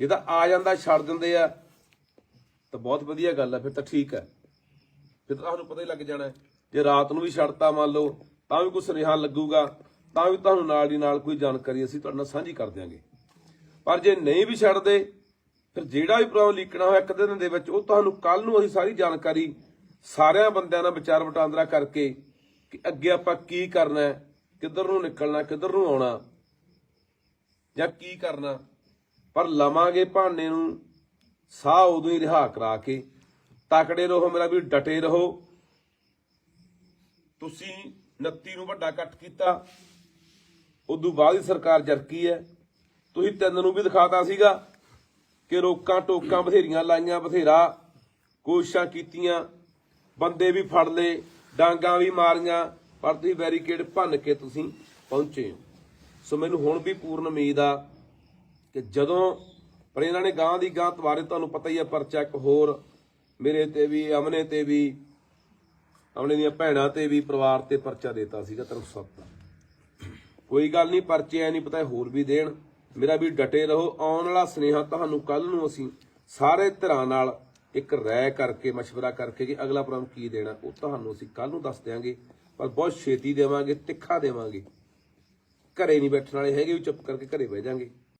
ਜੇ ਤਾਂ ਆ ਜਾਂਦਾ, ਛੱਡ ਦਿੰਦੇ ਆ, ਤਾਂ ਬਹੁਤ ਵਧੀਆ ਗੱਲ ਆ, ਫਿਰ ਤਾਂ ਠੀਕ ਹੈ ਫਿਰ ਤਾਂ ਤੁਹਾਨੂੰ ਪਤਾ ਹੀ ਲੱਗ ਜਾਣਾ। ਜੇ ਰਾਤ ਨੂੰ ਵੀ ਛੱਡਤਾ ਮੰਨ ਲਓ, ਤਾਂ ਵੀ ਕੋਈ ਸੁਨੇਹਾ ਲੱਗੂਗਾ, ਤਾਂ ਵੀ ਤੁਹਾਨੂੰ ਨਾਲ ਦੀ ਨਾਲ ਕੋਈ ਜਾਣਕਾਰੀ ਅਸੀਂ ਤੁਹਾਡੇ ਨਾਲ ਸਾਂਝੀ ਕਰ ਦਿਆਂਗੇ। ਪਰ ਜੇ ਨਹੀਂ ਵੀ ਛੱਡਦੇ, ਫਿਰ ਜਿਹੜਾ ਵੀ ਪ੍ਰੋਗਰਾਮ ਲੀਕਣਾ ਹੋਇਆ ਇੱਕ ਦਿਨ ਦੇ ਵਿੱਚ, ਉਹ ਤੁਹਾਨੂੰ ਕੱਲ ਨੂੰ ਅਸੀਂ ਸਾਰੀ ਜਾਣਕਾਰੀ ਸਾਰਿਆਂ ਬੰਦਿਆਂ ਨਾਲ ਵਿਚਾਰ ਵਟਾਂਦਰਾ ਕਰਕੇ ਕਿ ਅੱਗੇ ਆਪਾਂ ਕੀ ਕਰਨਾ ਕਿੱਧਰ ਨੂੰ ਨਿਕਲਣਾ, ਕਿੱਧਰ ਨੂੰ ਆਉਣਾ, ਜਾਂ ਕੀ ਕਰਨਾ। ਪਰ ਲਵਾਂਗੇ ਭਾਨੇ ਨੂੰ, ਸਾਹ ਉਦੋਂ ਹੀ ਰਿਹਾ ਕਰਾ ਕੇ। ਤਕੜੇ ਰਹੋ ਮੇਰਾ ਵੀ ਡਟੇ ਰਹੋ। ਤੁਸੀਂ 29 ਨੂੰ ਵੱਡਾ ਕੱਟ ਕੀਤਾ। ਉਦੋਂ ਬਾਅਦ ਹੀ ਸਰਕਾਰ ਜਰਕੀ ਹੈ। ਤੁਸੀਂ ਤਿੰਨ ਨੂੰ ਵੀ ਦਿਖਾਤਾ ਸੀਗਾ ਕਿ ਰੋਕਾਂ ਟੋਕਾਂ ਬਥੇਰੀਆਂ ਲਾਈਆਂ, ਬਥੇਰਾ ਕੋਸ਼ਿਸ਼ਾਂ ਕੀਤੀਆਂ। ਬੰਦੇ ਵੀ ਫੜ ਲਏ, ਡਾਂਗਾਂ ਵੀ ਮਾਰੀਆਂ, ਪਰ ਤੁਸੀਂ ਬੈਰੀਕੇਡ ਭੰਨ ਕੇ ਤੁਸੀਂ ਪਹੁੰਚੇ ਹੋ। ਸੋ ਮੈਨੂੰ ਹੁਣ ਵੀ ਪੂਰਨ ਉਮੀਦ ਆ ਕਿ ਜਦੋਂ ਪਰ ਇਹਨਾਂ ਨੇ ਗਾਂ ਦੀ ਗਾਂ ਬਾਰੇ ਤੁਹਾਨੂੰ ਪਤਾ ਹੀ ਹੈ ਪਰਚਾ ਇੱਕ ਹੋਰ ਮੇਰੇ ਤੇ ਵੀ ਅਮਨੇ ਤੇ ਵੀ ਅਮਨੇ ਦੀਆਂ ਭੈਣਾਂ ਤੇ ਵੀ ਪਰਿਵਾਰ ਤੇ ਪਰਚਾ ਦੇਤਾ ਸੀਗਾ ਤਰਫ ਸੱਤ ਕੋਈ ਗੱਲ ਨਹੀਂ ਪਰਚੇ ਐ ਨਹੀਂ ਪਤਾ ਹੋਰ ਵੀ ਦੇਣ ਮੇਰਾ ਵੀ ਡਟੇ ਰਹੋ ਆਉਣ ਵਾਲਾ ਸਨੇਹਾ ਤੁਹਾਨੂੰ ਕੱਲ ਨੂੰ ਅਸੀਂ ਸਾਰੇ ਧਿਰਾਂ ਨਾਲ ਇੱਕ ਰਾਏ ਕਰਕੇ مشورہ ਕਰਕੇ ਕਿ ਅਗਲਾ ਪ੍ਰੋਗਰਾਮ ਕੀ ਦੇਣਾ ਉਹ ਤੁਹਾਨੂੰ ਅਸੀਂ ਕੱਲ ਨੂੰ ਦੱਸ ਦਿਆਂਗੇ ਪਰ ਬਹੁਤ ਛੇਤੀ ਦੇਵਾਂਗੇ ਤਿੱਖਾ ਦੇਵਾਂਗੇ ਘਰੇ ਨਹੀਂ ਬੈਠਣ ਵਾਲੇ ਹੈਗੇ ਵੀ ਚੁੱਪ ਕਰਕੇ ਘਰੇ ਬਹਿ ਜਾਾਂਗੇ